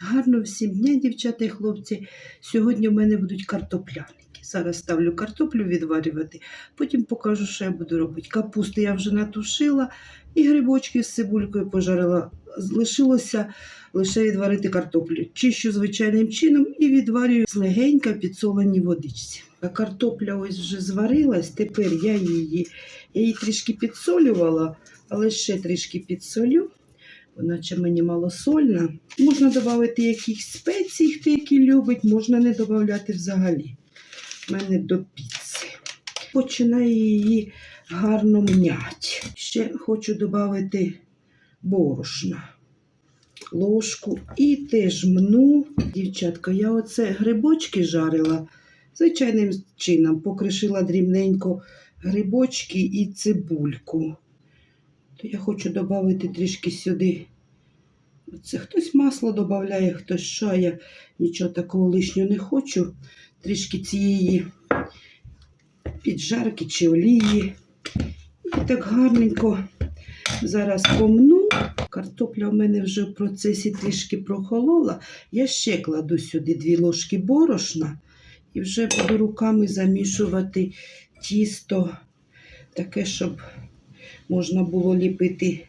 Гарно всім дня, дівчата і хлопці. Сьогодні в мене будуть картопляники. Зараз ставлю картоплю відварювати, потім покажу, що я буду робити. Капусту я вже натушила і грибочки з цибулькою пожарила. Лишилося лише відварити картоплю. Чищу звичайним чином і відварюю з легенька підсоленій водичці. А картопля ось вже зварилась, тепер я її, я її трішки підсолювала, але ще трішки підсолю. Наче мені малосольна. Можна додати якихось спецій, хто які любить, можна не додати взагалі. У мене до піци. Починаю її гарно м'яти. Ще хочу додати борошна, ложку і теж мну. Дівчатка, я оце грибочки жарила звичайним чином. Покришила дрібненько грибочки і цибульку. То я хочу додати трішки сюди. Це хтось масло додає, хтось що, я нічого такого лишнього не хочу. Трішки цієї піджарки чи олії. І так гарненько зараз помну. Картопля в мене вже в процесі трішки прохолола. Я ще кладу сюди дві ложки борошна і вже буду руками замішувати тісто, таке, щоб можна було ліпити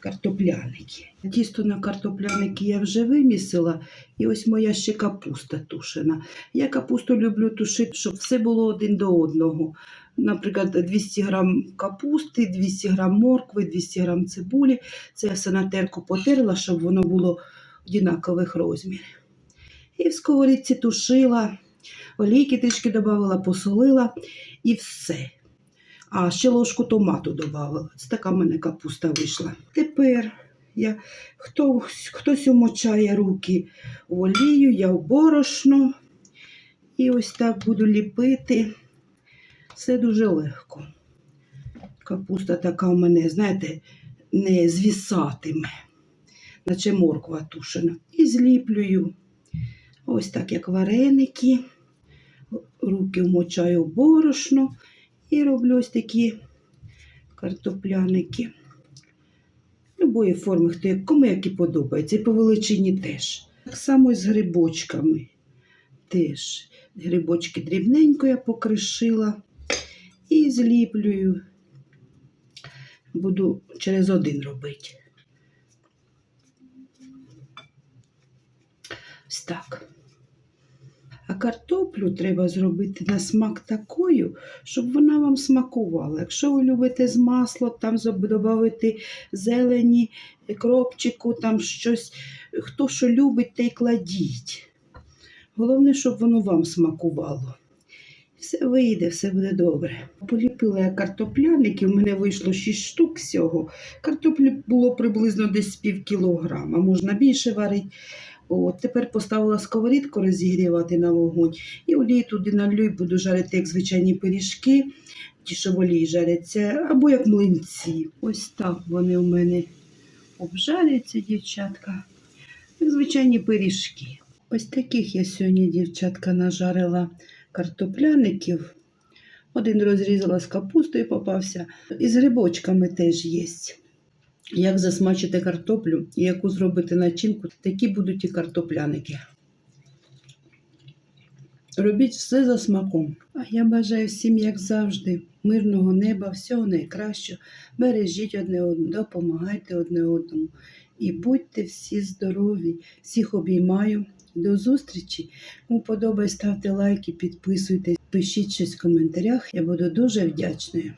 картопляники. Тісто на картопляники я вже вимісила, і ось моя ще капуста тушена. Я капусту люблю тушити, щоб все було один до одного. Наприклад, 200 грам капусти, 200 грам моркви, 200 грам цибулі. Це я все на терку потерла, щоб воно було однакових розмірів. І в сковорідці тушила, олійки трішки додавала, посолила і все. А ще ложку томату додавала. Це така в мене капуста вийшла. Тепер я, хтось, хтось умочає руки в олію, я в борошно. І ось так буду ліпити. Все дуже легко. Капуста така в мене, знаєте, не звісатиме, наче морква тушена. І зліплюю. Ось так, як вареники. Руки вмочаю в борошно. І роблю ось такі картопляники. Любої форми, хто кому які подобається. І по величині теж. Так само і з грибочками. Теж грибочки дрібненько я покришила і зліплюю. Буду через один робити. Ось так. Картоплю треба зробити на смак такою, щоб вона вам смакувала. Якщо ви любите з маслом, там додати зелені, кропчику, там щось, хто що любить, те й кладіть. Головне, щоб воно вам смакувало. Все вийде, все буде добре. Поліпила я картопляник, у мене вийшло 6 штук всього. Картоплі було приблизно десь пів кілограма, можна більше варити. От, тепер поставила сковорідку розігрівати на вогонь і олію туди налью і буду жарити, як звичайні пиріжки, ті, що в олії жаряться, або як млинці. Ось так вони у мене обжаряться, дівчатка, як звичайні пиріжки. Ось таких я сьогодні, дівчатка, нажарила картопляників. Один розрізала з капустою попався. І з грибочками теж є. Як засмачити картоплю і яку зробити начинку, такі будуть і картопляники. Робіть все за смаком. А я бажаю всім, як завжди, мирного неба, всього найкращого. Бережіть одне одного, допомагайте одне одному. І будьте всі здорові, всіх обіймаю. До зустрічі. Кому подобає, ставте лайки, підписуйтесь, пишіть щось в коментарях. Я буду дуже вдячною.